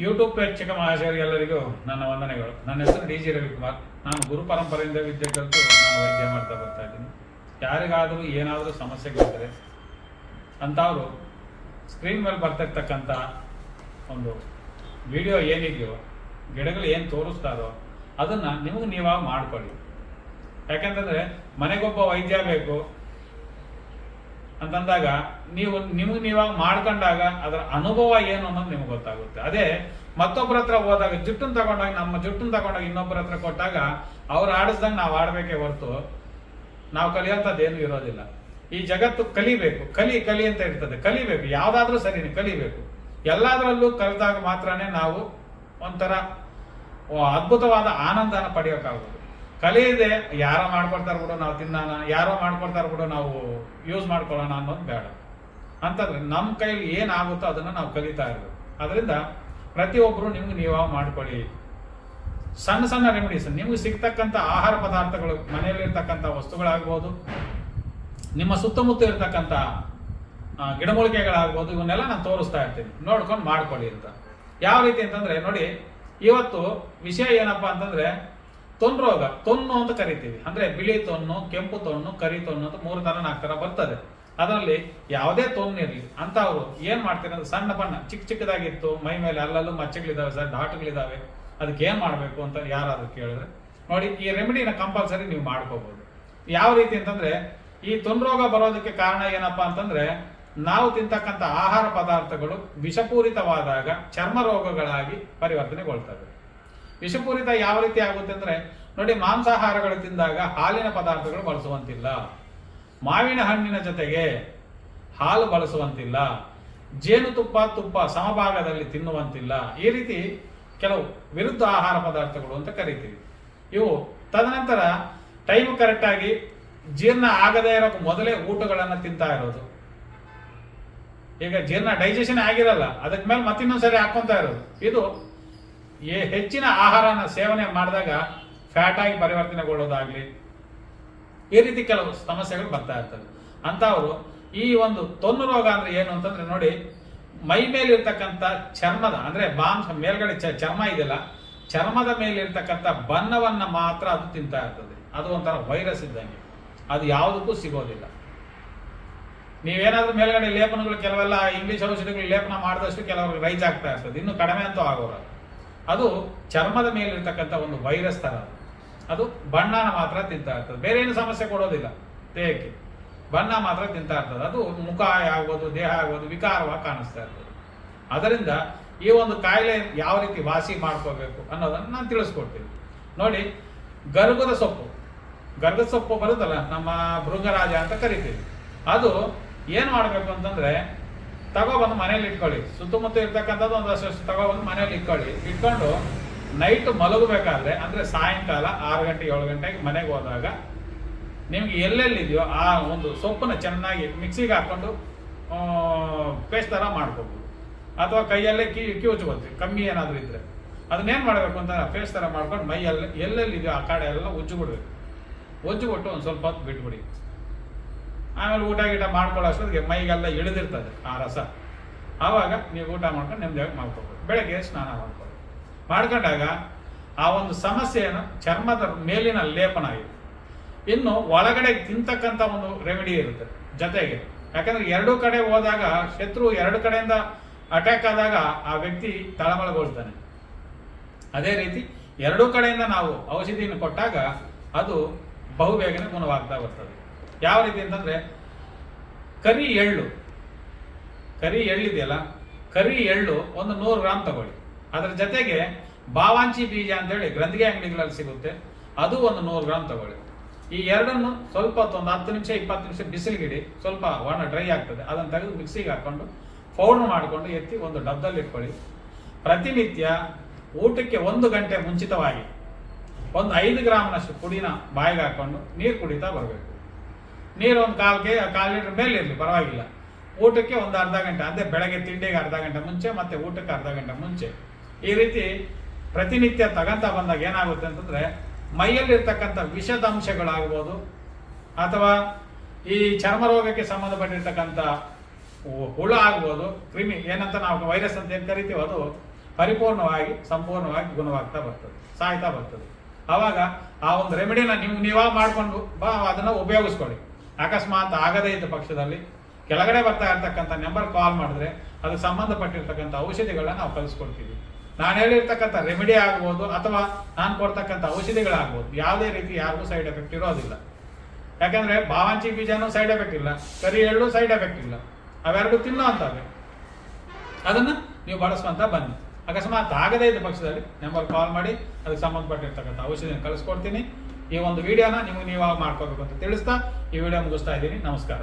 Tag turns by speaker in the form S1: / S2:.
S1: YouTube ಪ್ರೇಕ್ಷಕ ಮಹಾಶಯರಿಗೆಲ್ಲರಿಗೂ ನನ್ನ ವಂದನೆಗಳು. ನನ್ನ ಹೆಸರು ಡಿ ಜಿ ರವಿಕುಮಾರ್. ನಾನು ಗುರು ಪರಂಪರೆಯಿಂದ ವಿದ್ಯೆ ಕಲಿತು ನಾನು ವೈದ್ಯ ಮಾಡ್ತಾ ಬರ್ತಾ ಇದ್ದೀನಿ. ಯಾರಿಗಾದರೂ ಏನಾದರೂ ಸಮಸ್ಯೆಗಳಿದ್ದರೆ ಅಂಥವರು ಸ್ಕ್ರೀನ್ ಮೇಲೆ ಬರ್ತಿರ್ತಕ್ಕಂಥ ಒಂದು ವಿಡಿಯೋ ಏನಿದೆಯೋ, ಗಿಡಗಳು ಏನು ತೋರಿಸ್ತಾರೋ ಅದನ್ನು ನಿಮಗೆ ನೀವಾಗ ಮಾಡಿಕೊಳ್ಳಿ. ಯಾಕೆಂತಂದರೆ ಮನೆಗೊಬ್ಬ ವೈದ್ಯ ಬೇಕು ಅಂತಂದಾಗ ನೀವು, ನಿಮ್ಗೆ ನೀವಾಗ ಮಾಡ್ಕೊಂಡಾಗ ಅದರ ಅನುಭವ ಏನು ಅನ್ನೋದು ನಿಮ್ಗೆ ಗೊತ್ತಾಗುತ್ತೆ. ಅದೇ ಮತ್ತೊಬ್ಬರ ಹತ್ರ ಹೋದಾಗ ಜುಟ್ಟನ್ನು ತಗೊಂಡಾಗ, ನಮ್ಮ ಜುಟ್ಟನ್ನು ತಗೊಂಡಾಗ ಇನ್ನೊಬ್ಬರ ಹತ್ರ ಕೊಟ್ಟಾಗ ಅವ್ರು ಆಡಿಸ್ದಂಗೆ ನಾವು ಆಡಬೇಕೇ ಹೊರತು ನಾವು ಕಲಿಯೋಂಥದ್ದು ಏನು ಇರೋದಿಲ್ಲ. ಈ ಜಗತ್ತು ಕಲಿಬೇಕು, ಕಲಿ ಕಲಿ ಅಂತ ಇರ್ತದೆ. ಕಲಿಬೇಕು, ಯಾವ್ದಾದ್ರೂ ಸರಿ ಕಲಿಬೇಕು. ಎಲ್ಲದರಲ್ಲೂ ಕಲಿತಾಗ ಮಾತ್ರನೇ ನಾವು ಒಂಥರ ಅದ್ಭುತವಾದ ಆನಂದನ ಪಡೆಯೋಕ್ಕಾಗೋದು ಕಲಿಯದೆ ಯಾರೋ ಮಾಡ್ಕೊಡ್ತಾರೆ ಬಿಡು, ನಾವು ತಿನ್ನೋಣ ಯಾರೋ ಮಾಡ್ಕೊಡ್ತಾರೆ ಬಿಡು, ನಾವು ಯೂಸ್ ಮಾಡ್ಕೊಳ್ಳೋಣ ಅನ್ನೋದು ಬೇಡ. ಅಂತಂದ್ರೆ ನಮ್ಮ ಕೈಲಿ ಏನಾಗುತ್ತೋ ಅದನ್ನ ನಾವು ಕಲಿತಾ ಇರಬೇಕು. ಅದರಿಂದ ಪ್ರತಿಯೊಬ್ಬರು ನಿಮ್ಗೆ ನೀವ ಮಾಡ್ಕೊಳ್ಳಿ. ಸಣ್ಣ ಸಣ್ಣ ರೆಮಿಡೀಸ್ ನಿಮ್ಗೆ ಸಿಗ್ತಕ್ಕಂಥ ಆಹಾರ ಪದಾರ್ಥಗಳು, ಮನೆಯಲ್ಲಿ ಇರ್ತಕ್ಕಂಥ ವಸ್ತುಗಳಾಗ್ಬೋದು, ನಿಮ್ಮ ಸುತ್ತಮುತ್ತ ಇರ್ತಕ್ಕಂಥ ಗಿಡಮೂಲಿಕೆಗಳಾಗ್ಬೋದು, ಇವನ್ನೆಲ್ಲ ನಾನು ತೋರಿಸ್ತಾ ಇರ್ತೀನಿ. ನೋಡ್ಕೊಂಡು ಮಾಡ್ಕೊಳ್ಳಿ ಅಂತ. ಯಾವ ರೀತಿ ಅಂತಂದ್ರೆ, ನೋಡಿ, ಇವತ್ತು ವಿಷಯ ಏನಪ್ಪಾ ಅಂತಂದ್ರೆ ತೊನ್ ರೋಗ ತೊನ್ನು ಅಂತ ಕರಿತೀವಿ. ಅಂದ್ರೆ ಬಿಳಿ ತೊನ್ನು, ಕೆಂಪು ತೊನ್ನು, ಕರಿ ತೊನ್ನು ಅಂತ ಮೂರು ತರ, ನಾಲ್ಕು ತರ ಬರ್ತದೆ. ಅದರಲ್ಲಿ ಯಾವುದೇ ತೊನ್ನು ಇರಲಿ ಅವರು ಏನ್ ಮಾಡ್ತೀರ ಸಣ್ಣ ಬಣ್ಣ, ಚಿಕ್ಕ ಚಿಕ್ಕದಾಗಿತ್ತು, ಮೈ ಮೇಲೆ ಅಲ್ಲಲ್ಲೂ ಮಚ್ಚಗಳಿದಾವೆ ಸರ್, ಡಾಟ್ಗಳಿದಾವೆ, ಅದಕ್ಕೆ ಏನ್ ಮಾಡ್ಬೇಕು ಅಂತ ಯಾರಾದ್ರೂ ಕೇಳಿದ್ರೆ, ನೋಡಿ, ಈ ರೆಮಿಡಿನ ಕಂಪಲ್ಸರಿ ನೀವು ಮಾಡ್ಕೋಬಹುದು ಯಾವ ರೀತಿ ಅಂತಂದ್ರೆ, ಈ ತೊನ್ ರೋಗ ಬರೋದಕ್ಕೆ ಕಾರಣ ಏನಪ್ಪಾ ಅಂತಂದ್ರೆ, ನಾವು ತಿಂತಕ್ಕಂಥ ಆಹಾರ ಪದಾರ್ಥಗಳು ವಿಷಪೂರಿತವಾದಾಗ ಚರ್ಮ ರೋಗಗಳಾಗಿ ಪರಿವರ್ತನೆಗೊಳ್ತವೆ. ವಿಷಪೂರಿತ ಯಾವ ರೀತಿ ಆಗುತ್ತೆ ಅಂದ್ರೆ ನೋಡಿ ಮಾಂಸಾಹಾರಗಳು ತಿಂದಾಗ ಹಾಲಿನ ಪದಾರ್ಥಗಳು ಬಳಸುವಂತಿಲ್ಲ. ಮಾವಿನ ಹಣ್ಣಿನ ಜೊತೆಗೆ ಹಾಲು ಬಳಸುವಂತಿಲ್ಲ. ಜೇನುತುಪ್ಪ, ತುಪ್ಪ ಸಮಭಾಗದಲ್ಲಿ ತಿನ್ನುವಂತಿಲ್ಲ. ಈ ರೀತಿ ಕೆಲವು ವಿರುದ್ಧ ಆಹಾರ ಪದಾರ್ಥಗಳು ಅಂತ ಕರಿತೀವಿ. ಇವು ತದನಂತರ ಟೈಮ್ ಕರೆಕ್ಟ್ ಆಗಿ ಜೀರ್ಣ ಆಗದೇ ಇರೋ ಮೊದಲೇ ಊಟಗಳನ್ನು ತಿಂತಾ ಇರೋದು. ಈಗ ಜೀರ್ಣ ಡೈಜೆಷನ್ ಆಗಿರಲ್ಲ, ಅದಕ್ಕೆ ಮೇಲೆ ಮತ್ತಿನ್ನೊಂದ್ಸರಿ ಹಾಕೊಂತ ಇರೋದು. ಇದು ಹೆಚ್ಚಿನ ಆಹಾರನ ಸೇವನೆ ಮಾಡಿದಾಗ ಫ್ಯಾಟ್ ಆಗಿ ಪರಿವರ್ತನೆಗೊಳ್ಳೋದಾಗ್ಲಿ, ಈ ರೀತಿ ಕೆಲವು ಸಮಸ್ಯೆಗಳು ಬರ್ತಾ ಇರ್ತವೆ. ಅಂತವರು ಈ ಒಂದು ತೊನ್ನು ರೋಗ ಅಂದ್ರೆ ಏನು ಅಂತಂದ್ರೆ ನೋಡಿ, ಮೈ ಮೇಲಿರ್ತಕ್ಕಂಥ ಚರ್ಮದ, ಅಂದ್ರೆ ಮಾಂಸ ಮೇಲ್ಗಡೆ ಚರ್ಮ ಇದೆಯಲ್ಲ, ಚರ್ಮದ ಮೇಲಿರ್ತಕ್ಕಂಥ ಬಣ್ಣವನ್ನು ಮಾತ್ರ ಅದು ತಿಂತಾ ಇರ್ತದೆ. ಅದು ಒಂಥರ ವೈರಸ್ ಇದ್ದಂಗೆ. ಅದು ಯಾವುದಕ್ಕೂ ಸಿಗೋದಿಲ್ಲ. ನೀವೇನಾದ್ರೂ ಮೇಲ್ಗಡೆ ಲೇಪನಗಳು ಕೆಲವೆಲ್ಲ ಇಂಗ್ಲಿಷ್ ಔಷಧಿಗಳು ಲೇಪನ ಮಾಡಿದಷ್ಟು ಕೆಲವರು ರೈಜ್ ಆಗ್ತಾ ಇರ್ತದೆ. ಇನ್ನು ಕಡಿಮೆ ಅಂತೂ ಆಗೋಲ್ಲ. ಅದು ಚರ್ಮದ ಮೇಲಿರ್ತಕ್ಕಂಥ ಒಂದು ವೈರಸ್ ಅದು. ಅದು ಬಣ್ಣನ ಮಾತ್ರ ತಿಂತಾ ಇರ್ತದೆ. ಬೇರೆ ಏನು ಸಮಸ್ಯೆ ಕೊಡೋದಿಲ್ಲ. ದೇಹಕ್ಕೆ. ಬಣ್ಣ ಮಾತ್ರ ತಿಂತಾ ಇರ್ತದೆ. ಅದು ಮುಖ ಆಗ್ಬೋದು, ದೇಹ ಆಗ್ಬೋದು, ವಿಕಾರವಾಗಿ ಕಾಣಿಸ್ತಾ ಇರ್ತದೆ. ಅದರಿಂದ ಈ ಒಂದು ಕಾಯಿಲೆ ಯಾವ ರೀತಿ ವಾಸಿ ಮಾಡ್ಕೋಬೇಕು ಅನ್ನೋದನ್ನು ನಾನು ತಿಳಿಸ್ಕೊಡ್ತೀನಿ. ನೋಡಿ ಗರ್ಗದ ಸೊಪ್ಪು. ಗರ್ಗದ ಸೊಪ್ಪು ಬರುತ್ತಲ್ಲ, ನಮ್ಮ ಭೃಂಗರಾಜ ಅಂತ ಕರಿತೀವಿ. ಅದು ಏನು ಮಾಡಬೇಕು ಅಂತಂದ್ರೆ ತಗೊಬಂದು ಮನೇಲಿ ಇಟ್ಕೊಳ್ಳಿ. ಸುತ್ತಮುತ್ತ ಇರ್ತಕ್ಕಂಥದ್ದು ಒಂದಷ್ಟು ತಗೊಬಂದು ಮನೇಲಿ ಇಟ್ಕೊಳ್ಳಿ. ಇಟ್ಕೊಂಡು ನೈಟ್ ಮಲಗಬೇಕಾದ್ರೆ, ಅಂದ್ರೆ ಸಾಯಂಕಾಲ ಆರು ಗಂಟೆ, ಏಳು ಗಂಟೆಗೆ ಮನೆಗೆ ಹೋದಾಗ ನಿಮ್ಗೆ ಎಲ್ಲೆಲ್ಲಿದೆಯೋ ಆ ಒಂದು ಸೊಪ್ಪನ್ನು ಚೆನ್ನಾಗಿ ಮಿಕ್ಸಿಗೆ ಹಾಕೊಂಡು ಪೇಸ್ಟ್ ಥರ ಮಾಡ್ಕೋಬೋದು ಅಥವಾ ಕೈಯಲ್ಲೇ ಕಿ ಕಿವುಚ್ಕೋತೀವಿ ಕಮ್ಮಿ ಏನಾದರೂ ಇದ್ರೆ. ಅದನ್ನೇನು ಮಾಡಬೇಕು ಅಂತ ಪೇಸ್ಟ್ ಥರ ಮಾಡ್ಕೊಂಡು ಮೈಯಲ್ಲಿ ಎಲ್ಲೆಲ್ಲಿದೆಯೋ ಆ ಕಡೆ ಎಲ್ಲ ಉಜ್ಜಿಬಿಡ್ಬೇಕು ಬಿಡ್ಬೇಕು ಉಜ್ಜು ಬಿಟ್ಟು ಒಂದು ಸ್ವಲ್ಪ ಹೊತ್ತು ಬಿಟ್ಬಿಡಿ. ಆಮೇಲೆ ಊಟ ಗೀಟ ಮಾಡ್ಕೊಳ್ಳೋ ಅಷ್ಟೊತ್ತಿಗೆ ಮೈಗೆಲ್ಲ ಇಳಿದಿರ್ತದೆ ಆ ರಸ. ಆವಾಗ ನೀವು ಊಟ ಮಾಡ್ಕೊಂಡು ನೆಮ್ಮದಿಯಾಗಿ ಮಾಡ್ಕೋಬೋದು ಬೆಳಗ್ಗೆ ಸ್ನಾನ ಮಾಡ್ಕೊಳ್ಳಿ. ಮಾಡ್ಕೊಂಡಾಗ ಆ ಒಂದು ಸಮಸ್ಯೆಯನ್ನು ಚರ್ಮದ ಮೇಲಿನ ಲೇಪನ ಆಗಿದೆ. ಇನ್ನು ಒಳಗಡೆ ತಿಂತಕ್ಕಂಥ ಒಂದು ರೆಮಿಡಿ ಇರುತ್ತೆ ಜೊತೆಗೆ. ಯಾಕಂದ್ರೆ ಎರಡು ಕಡೆ ಹೋದಾಗ ಶತ್ರು ಎರಡು ಕಡೆಯಿಂದ ಅಟ್ಯಾಕ್ ಆದಾಗ ಆ ವ್ಯಕ್ತಿ ತಳಮಳಗೊಳ್ತಾನೆ. ಅದೇ ರೀತಿ ಎರಡೂ ಕಡೆಯಿಂದ ನಾವು ಔಷಧಿಯನ್ನು ಕೊಟ್ಟಾಗ ಅದು ಬಹುಬೇಗನೆ ಗುಣವಾಗ್ತಾ ಬರ್ತದೆ. ಯಾವ ರೀತಿ ಅಂತಂದ್ರೆ, ಕರಿ ಎಳ್ಳು. ಕರಿ ಎಳ್ಳಿದೆಯಲ್ಲ ಕರಿ ಎಳ್ಳು ಒಂದು ನೂರು ಗ್ರಾಮ್ ತಗೊಳ್ಳಿ. ಅದರ ಜೊತೆಗೆ ಬಾವಾಂಚಿ ಬೀಜ ಅಂತೇಳಿ ಗ್ರಂಥಿಗೆ ಅಂಗಡಿಗಳಲ್ಲಿ ಸಿಗುತ್ತೆ, ಅದು ಒಂದು ನೂರು ಗ್ರಾಮ್ ತಗೊಳ್ಳಿ. ಈ ಎರಡನ್ನು ಸ್ವಲ್ಪ ಒಂದು ಹತ್ತು ನಿಮಿಷ, ಇಪ್ಪತ್ತು ನಿಮಿಷ ಬಿಸಿಲಿಗಿಡಿ ಸ್ವಲ್ಪ ಒಣ ಡ್ರೈ ಆಗ್ತದೆ, ಅದನ್ನು ತೆಗೆದು ಮಿಕ್ಸಿಗೆ ಹಾಕೊಂಡು ಪೌಡರ್ ಮಾಡಿಕೊಂಡು ಎತ್ತಿ ಒಂದು ಡಬ್ಬದಲ್ಲಿ ಇಟ್ಕೊಳ್ಳಿ. ಪ್ರತಿನಿತ್ಯ ಊಟಕ್ಕೆ ಒಂದು ಗಂಟೆ ಮುಂಚಿತವಾಗಿ ಒಂದು ಐದು ಗ್ರಾಮ್ನಷ್ಟು ಪುಡಿನ ಬಾಯಿಗೆ ಹಾಕೊಂಡು ನೀರು ಕುಡಿತಾ ಬರಬೇಕು. ನೀರು ಒಂದು ಕಾಲ್ಗೆ ಕಾಲು ಲೀಟರ್ ಮೇಲೆ ಇರಲಿ, ಪರವಾಗಿಲ್ಲ. ಊಟಕ್ಕೆ ಒಂದು ಅರ್ಧ ಗಂಟೆ, ಅಂದರೆ ಬೆಳಗ್ಗೆ ತಿಂಡಿಗೆ ಅರ್ಧ ಗಂಟೆ ಮುಂಚೆ ಮತ್ತೆ ಊಟಕ್ಕೆ ಅರ್ಧ ಗಂಟೆ ಮುಂಚೆ. ಈ ರೀತಿ ಪ್ರತಿನಿತ್ಯ ತಗಂತ ಬಂದಾಗ ಏನಾಗುತ್ತೆ ಅಂತಂದರೆ, ಮೈಯಲ್ಲಿರ್ತಕ್ಕಂಥ ವಿಷದಂಶಗಳಾಗ್ಬೋದು, ಅಥವಾ ಈ ಚರ್ಮ ರೋಗಕ್ಕೆ ಸಂಬಂಧಪಟ್ಟಿರ್ತಕ್ಕಂಥ ಹುಳ ಆಗ್ಬೋದು, ಕ್ರಿಮಿ, ಏನಂತ ನಾವು ವೈರಸ್ ಅಂತ ಏನು ಕರಿತೀವೋ ಅದು ಪರಿಪೂರ್ಣವಾಗಿ, ಸಂಪೂರ್ಣವಾಗಿ ಗುಣವಾಗ್ತಾ ಬರ್ತದೆ, ಸಾಯ್ತಾ ಬರ್ತದೆ. ಆವಾಗ ಆ ಒಂದು ರೆಮಿಡಿನ ನೀವು ನೀವಾಗ ಮಾಡಿಕೊಂಡು ಬಾ, ಅದನ್ನು ಉಪಯೋಗಿಸ್ಕೊಳ್ಳಿ. ಅಕಸ್ಮಾತ್ ಆಗದೇ ಇದ್ದ ಪಕ್ಷದಲ್ಲಿ ಕೆಳಗಡೆ ಬರ್ತಾ ಇರ್ತಕ್ಕಂಥ ನಂಬರ್ ಕಾಲ್ ಮಾಡಿದ್ರೆ ಅದಕ್ಕೆ ಸಂಬಂಧಪಟ್ಟಿರ್ತಕ್ಕಂಥ ಔಷಧಿಗಳನ್ನ ನಾವು ಕಲಿಸ್ಕೊಡ್ತೀವಿ ನಾನು ಹೇಳಿರ್ತಕ್ಕಂಥ ರೆಮಿಡಿ ಆಗ್ಬೋದು ಅಥವಾ ನಾನು ಕೊಡ್ತಕ್ಕಂಥ ಔಷಧಿಗಳಾಗ್ಬೋದು. ಯಾವುದೇ ರೀತಿ ಯಾರಿಗೂ ಸೈಡ್ ಎಫೆಕ್ಟ್ ಇರೋದಿಲ್ಲ. ಯಾಕಂದ್ರೆ ಬಾವಂಚಿ ಬೀಜನೂ ಸೈಡ್ ಎಫೆಕ್ಟ್ ಇಲ್ಲ, ಕರಿ ಎಳ್ಳು ಸೈಡ್ ಎಫೆಕ್ಟ್ ಇಲ್ಲ. ಅವೆರಡು ತಿನ್ನೋ ಅಂತವೆ. ಅದನ್ನ ನೀವು ಬಳಸ್ಕೊಂತ ಬನ್ನಿ. ಅಕಸ್ಮಾತ್ ಆಗದೇ ಇದ್ದ ಪಕ್ಷದಲ್ಲಿ ನಂಬರ್ ಕಾಲ್ ಮಾಡಿ, ಅದಕ್ಕೆ ಸಂಬಂಧಪಟ್ಟಿರ್ತಕ್ಕಂಥ ಔಷಧಿಯನ್ನು ಕಳಿಸ್ಕೊಡ್ತೀನಿ. ಈ ಒಂದು ವಿಡಿಯೋನ ನೀವು ಮಾಡ್ಕೋಬೇಕು ಅಂತ ತಿಳಿಸ್ತಾ ಈ ವಿಡಿಯೋ ಮುಗಿಸ್ತಾ ಇದ್ದೀನಿ. ನಮಸ್ಕಾರ.